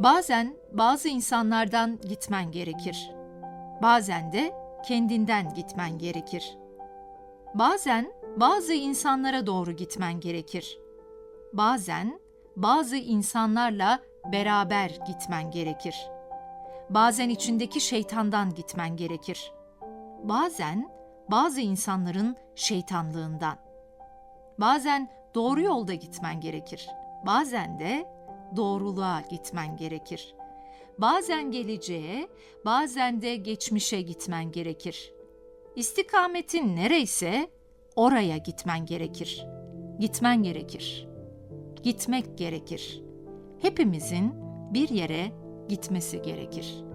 Bazen bazı insanlardan gitmen gerekir. Bazen de kendinden gitmen gerekir. Bazen bazı insanlara doğru gitmen gerekir. Bazen bazı insanlarla beraber gitmen gerekir. Bazen içindeki şeytandan gitmen gerekir. Bazen bazı insanların şeytanlığından. Bazen doğru yolda gitmen gerekir. Bazen de doğruluğa gitmen gerekir. Bazen geleceğe, bazen de geçmişe gitmen gerekir. İstikametin nereyse oraya gitmen gerekir. Gitmen gerekir. Gitmek gerekir. Hepimizin bir yere gitmesi gerekir.''